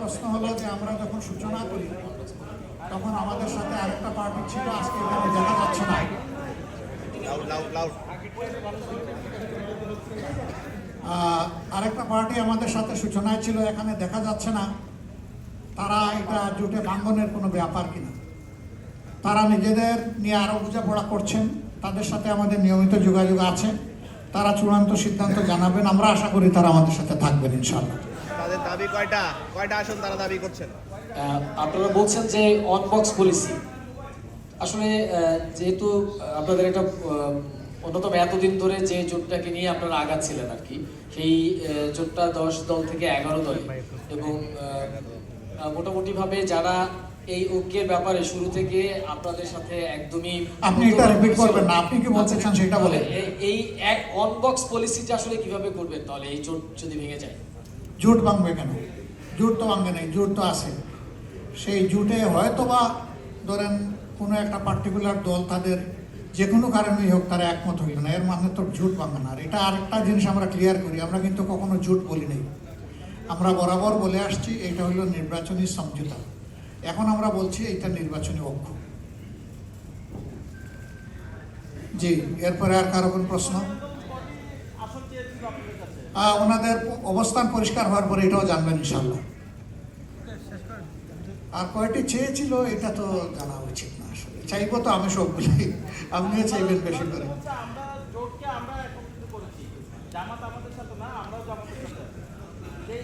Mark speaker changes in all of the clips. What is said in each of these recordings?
Speaker 1: প্রশ্ন হলো যে আমরা যখন সূচনা করি তখন আমাদের সাথে আরেকটা পার্টি ছিল আজকে এখানে দেখা যাচ্ছে না। আরেকটা পার্টি আমাদের সাথে সূচনায় ছিল এখানে দেখা যাচ্ছে না। তারা এটা জোটে ভাঙ্গনের কোনো ব্যাপার কিনা। তারা নিজেদের নিয়ে আরও বোঝাপড়া করছেন তাদের সাথে আমাদের নিয়মিত যোগাযোগ আছে। তারা চূড়ান্ত সিদ্ধান্ত জানাবেন আমরা আশা করি তারা আমাদের সাথে থাকবেন ইনশাল্লাহ
Speaker 2: তাদের দাবি কয়টা? কয়টা আসন তারা দাবি করছেন?
Speaker 3: আপনারা বলছেন যে অন বক্স পলিসি আসলে আহ, যেহেতু আপনাদের একটা অন্যতম এতদিন ধরে যে জোটটাকে নিয়ে আপনারা আগাচ্ছিলেন আর কি সেই জোটটা দশ দল থেকে এগারো দল। এবং মোটামুটিভাবে যারা এই ঐক্যের ব্যাপারে শুরু থেকে আপনাদের সাথে একদমই
Speaker 1: আপনি এটা রিপিট করবেন না আপনি কি বলতে চান সেটা বলেন।
Speaker 3: এই- এক অন বক্স পলিসিটা আসলে কীভাবে করবেন? তাহলে এই জোট যদি ভেঙে যায়।
Speaker 1: জুট ভাঙবে কেন? জুট তো ভাঙবে নাই, জুট তো আছে। সেই জুটে হয়তো বা ধরেন, কোনো একটা পার্টিকুলার দল তাদের যে কোনো কারণেই হোক তারা একমত হইল না। এর মানে তো জুট ভাঙবে না। আর এটা আরেকটা জিনিস আমরা ক্লিয়ার করি, আমরা কিন্তু কখনো জুট বলি নাই। আমরা বরাবর বলে আসছি, এটা হলো নির্বাচনী সমঝোতা। এখন আমরা বলছি এটা নির্বাচনী ঐক্য জি, এরপরে আর কারও কোনো প্রশ্ন? ওনাদের অবস্থান পরিষ্কার হওয়ার পরে এটাও জানবেন ইনশাল্লাহ আর কয়টি চেয়েছিল এটা তো জানা উচিত না আসলে। চাইব তো আমি সবগুলি আপনিও চাইবেন বেশি করে।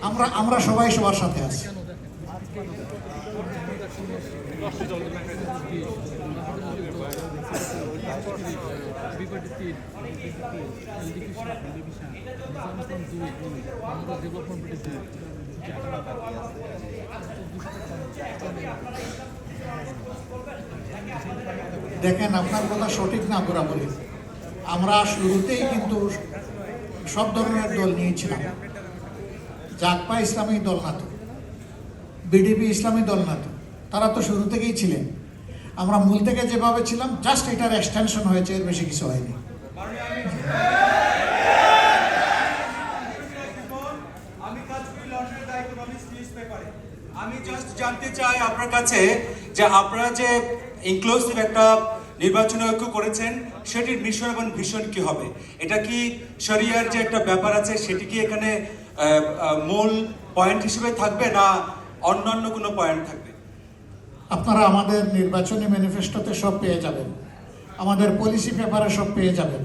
Speaker 4: আমরা আমরা
Speaker 1: সবাই সবার সাথে আছি। দেখেন, আপনার কথা সঠিক না বরাবরই আমরা শুরুতেই কিন্তু সব ধরনের দল নিয়েছিলাম। জাকপা ইসলামী দল না তো, বিডিপি ইসলামী দল না তো, তারা তো শুরু থেকেই ছিলেন। আমরা মূল থেকে যেভাবে ছিলাম জাস্ট এটার এক্সটেনশন হয়েছে, এর বেশি কিছু হয়নি।
Speaker 5: আমি জাস্ট জানতে চাই আপনার কাছে যে আপনারা যে ইনক্লুসিভ একটা নির্বাচনী ঐক্য করেছেন, সেটির মিশন এবং ভীষণ কি হবে? এটা কি শরিয়ার যে একটা ব্যাপার আছে, সেটি কি এখানে মূল পয়েন্ট হিসেবে থাকবে না অন্যান্য কোনো পয়েন্ট থাকবে?
Speaker 1: আপনারা আমাদের নির্বাচনী ম্যানিফেস্টোতে সব পেয়ে যাবেন। আমাদের পলিসি পেপারে সব পেয়ে যাবেন।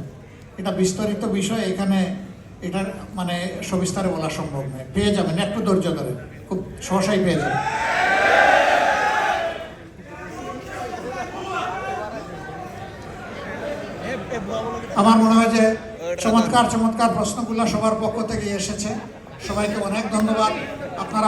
Speaker 1: এটা বিস্তারিত বিষয়, এখানে এটার মানে সবিস্তারে বলা সম্ভব নয়। পেয়ে যাবেন, একটু ধৈর্য ধরেন। খুব সহসাই পেয়ে যাবেন। আমার মনে হয় যে চমৎকার চমৎকার প্রশ্নগুলো সবার পক্ষ থেকে এসেছে। সবাইকে অনেক ধন্যবাদ। আপনারা